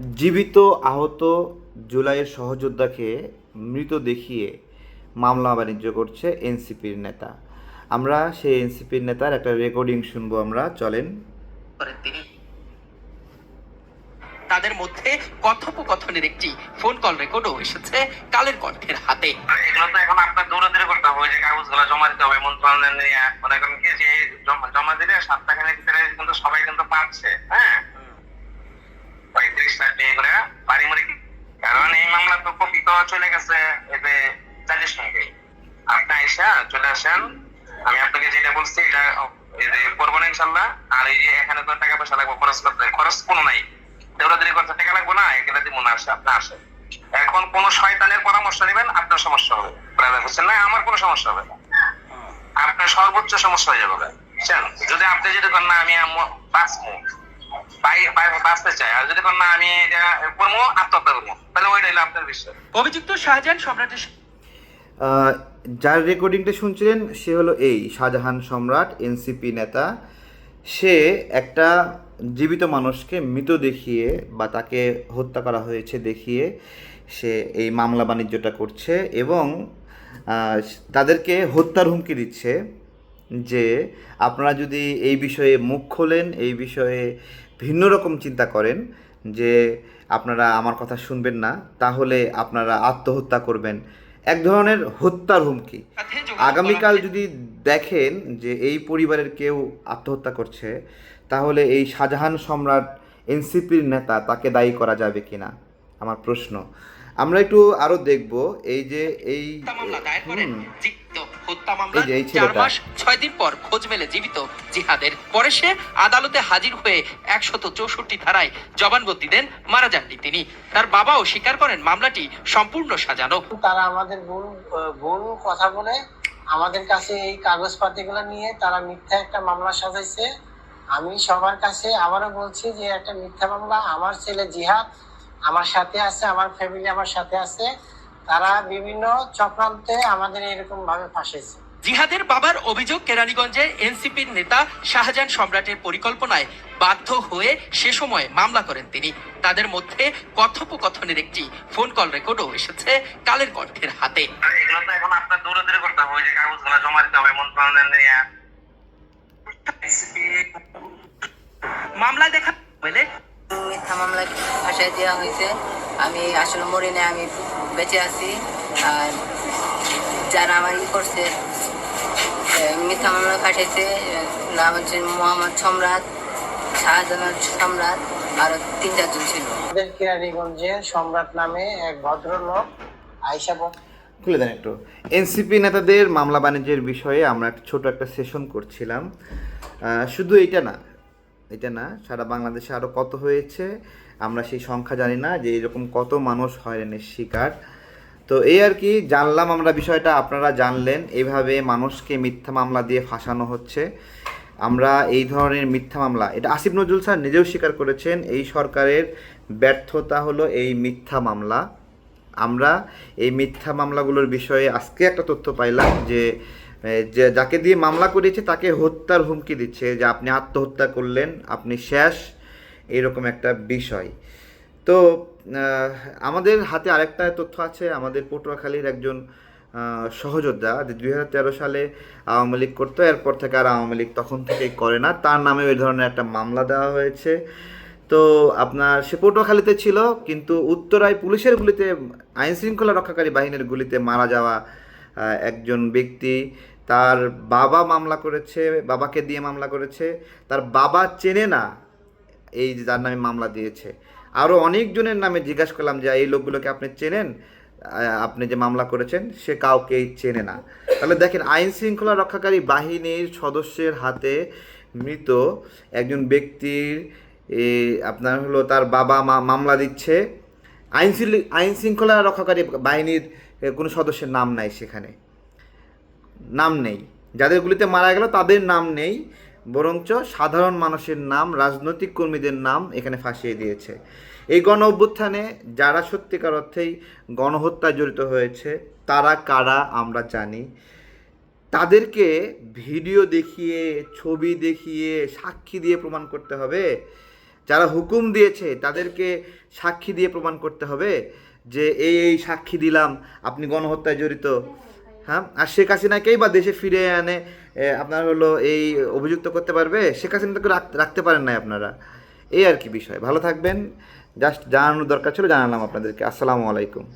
জীবিত আহত জুলাইয়ের সহযোদ্ধাকে মৃত দেখিয়ে মামলা বাণিজ্য করছে এনসিপির নেতা। আমরা সেই এনসিপির নেতার একটা রেকর্ডিং শুনব আমরা চলেন। তিনি। তাদের মধ্যে কথোপকথনের একটি ফোন কল রেকর্ডও এসেছে কালের কণ্ঠের হাতে। এগুলো তো এখন আপনার দৌড়াদৌড়ি করতে হবে যে কাগজগুলো জমা দিতে হবে মন্ত্রণালয় নিয়ে। মনে করেন কি যে জমা- জমা দিলে ভিতরে কিন্তু সবাই কিন্তু পাচ্ছে হ্যাঁ? আসেন আমি আপনাকে যেটা বলছি এটা করব না ইনশাল্লাহ আর এই যে এখানে তো টাকা পয়সা লাগবে খরচ করতে খরচ কোনো নাই। দৌড়াদৌড়ি করতে টাকা লাগবে না এগুলো দিব না আসে আপনি আসেন। এখন কোন শয়তানের পরামর্শ নেবেন আপনার সমস্যা হবে ব্রাদার বুঝছেন না? আমার কোনো সমস্যা হবে না। আপনার সর্বোচ্চ সমস্যা হয়ে যাবে বুঝছেন? যদি আপনি যদি করেন না আমি বাঁচবো। বাই- বাই- বাঁচতে চাই আর যদি করেন না আমি এটা করব আত্মহত্যা করব তাহলে ওইটা আপনার বিষয়। অভিযুক্ত শাহজাহান সম্রাটের আহ, যার রেকর্ডিংটা শুনছিলেন, সে হলো এই শাহজাহান সম্রাট এনসিপি নেতা। সে একটা জীবিত মানুষকে মৃত দেখিয়ে বা তাকে হত্যা করা হয়েছে দেখিয়ে সে এই মামলা বাণিজ্যটা করছে এবং তাদেরকে হত্যার হুমকি দিচ্ছে যে আপনারা যদি এই বিষয়ে মুখ খোলেন, এই বিষয়ে ভিন্ন রকম চিন্তা করেন যে আপনারা আমার কথা শুনবেন না, তাহলে আপনারা আত্মহত্যা করবেন। এক ধরনের হত্যার হুমকি। আগামীকাল যদি দেখেন যে এই পরিবারের কেউ আত্মহত্যা করছে তাহলে এই শাহজাহান সম্রাট এনসিপির নেতা তাকে দায়ী করা যাবে কিনা? আমার প্রশ্ন। আমরা একটু আরও দেখব এই যে এই হত্যা চার মাস ছয় দিন পর খোঁজ মেলে জীবিত জিহাদের। পরে সে আদালতে হাজির হয়ে একশত চৌষট্টি ধারায় জবানবন্দি দেন মারা যাননি তিনি। তার বাবাও স্বীকার করেন মামলাটি সম্পূর্ণ সাজানো। তারা আমাদের ভুল ভুল কথা বলে আমাদের কাছে এই কাগজপাতিগুলো নিয়ে তারা মিথ্যা একটা মামলা সাজাইছে। আমি সবার কাছে আবারও বলছি যে একটা মিথ্যা মামলা। আমার ছেলে জিহাদ আমার সাথে আছে আমার ফ্যামিলি আমার সাথে আছে। তারা বিভিন্ন চক্রান্তে আমাদের এরকম ভাবে ফাঁসেছে জিহাদের বাবার অভিযোগ কেরানীগঞ্জে এনসিপির নেতা শাহজাহান সম্রাটের পরিকল্পনায় বাধ্য হয়ে সে সময় মামলা করেন তিনি। তাদের মধ্যে কথোপকথনের একটি ফোন কল রেকর্ডও এসেছে কালের কণ্ঠের হাতে। আর এগুলো তো এখন আপনার দৌড়াদৌড়ি করতে হবে যে কাগজগুলো জমা দিতে হবে মন্ত্রণালয় নিয়ে মামলায় দেখা বলে মিথ্যা মামলায় ফাঁসাই দেওয়া হয়েছে। আমি আসলে মরি না আমি বেঁচে আছি। আর যারা আমার ই করছে মিথ্যা মামলা এ, নাম হচ্ছে মোহাম্মদ সম্রাট শাহজাহান সম্রাট আরও তিন চারজন ছিল। আমাদের কিরানীগঞ্জের সম্রাট নামে এক ভদ্রলোক বল- খুলে দেন একটু। এনসিপি নেতাদের মামলা বাণিজ্যের বিষয়ে আমরা একটা ছোট একটা সেশন করছিলাম। শুধু এটা না এটা না সারা বাংলাদেশে আরও কত হয়েছে আমরা সেই সংখ্যা জানি না যে এরকম কত মানুষ হয়রানির শিকার। তো এই আর কি, জানলাম আমরা বিষয়টা, আপনারা জানলেন, এভাবে মানুষকে মিথ্যা মামলা দিয়ে ফাঁসানো হচ্ছে। আমরা এই ধরনের মিথ্যা মামলা, এটা আসিফ নজরুল স্যার নিজেও স্বীকার করেছেন, এই সরকারের ব্যর্থতা হলো এই মিথ্যা মামলা। আমরা এই মিথ্যা মামলাগুলোর বিষয়ে আজকে একটা তথ্য পাইলাম যে যাকে দিয়ে মামলা করিয়েছে তাকে হত্যার হুমকি দিচ্ছে, যে আপনি আত্মহত্যা করলেন, আপনি শেষ এরকম একটা বিষয়। তো আমাদের হাতে আরেকটা তথ্য আছে। আমাদের পটুয়াখালীর একজন সহযোদ্ধা দুই হাজার তেরো সালে আওয়ামী লীগ করতো, এরপর থেকে আর আওয়ামী লীগ তখন থেকেই করে না। তার নামে ওই ধরনের একটা মামলা দেওয়া হয়েছে। তো, আপনার সে পটুয়াখালীতে ছিল, কিন্তু উত্তরায় পুলিশের গুলিতে আইন শৃঙ্খলা রক্ষাকারী বাহিনীর গুলিতে মারা যাওয়া একজন ব্যক্তি। তার বাবা মামলা করেছে, বাবাকে দিয়ে মামলা করেছে। তার বাবা চেনে না এই যে যার নামে মামলা দিয়েছে। আরও অনেকজনের নামে জিজ্ঞাসা করলাম যে এই লোকগুলোকে আপনি চেনেন? আপনি যে মামলা করেছেন, সে কাউকেই চেনে না। তাহলে দেখেন, আইন শৃঙ্খলা রক্ষাকারী বাহিনীর সদস্যের হাতে মৃত একজন ব্যক্তির আপনার হলো তার বাবা মা, মামলা দিচ্ছে। আইন আইন শৃঙ্খলা রক্ষাকারী বাহিনীর কোনো সদস্যের নাম নাই সেখানে। নাম নেই। যাদের গুলিতে মারা গেল, তাদের নাম নেই। বরঞ্চ সাধারণ মানুষের নাম, রাজনৈতিক কর্মীদের নাম এখানে ফাঁসিয়ে দিয়েছে। এই গণ অভ্যুত্থানে যারা সত্যিকার অর্থেই গণহত্যায় জড়িত হয়েছে, তারা কারা আমরা জানি। তাদেরকে ভিডিও দেখিয়ে, ছবি দেখিয়ে, সাক্ষী দিয়ে প্রমাণ করতে হবে। যারা হুকুম দিয়েছে, তাদেরকে সাক্ষী দিয়ে প্রমাণ করতে হবে যে, এই এই সাক্ষী দিলাম, আপনি গণহত্যায় জড়িত। হ্যাঁ? আর শেখ হাসিনাকেই বা দেশে ফিরে আনে আপনারা হলো এই অভিযুক্ত করতে পারবে? শেখ হাসিনাকে তো রাখতে পারেন নাই আপনারা। এই আর কি বিষয়। ভালো থাকবেন। জাস্ট জানানোর দরকার ছিল, জানালাম আপনাদেরকে। আসসালামু আলাইকুম।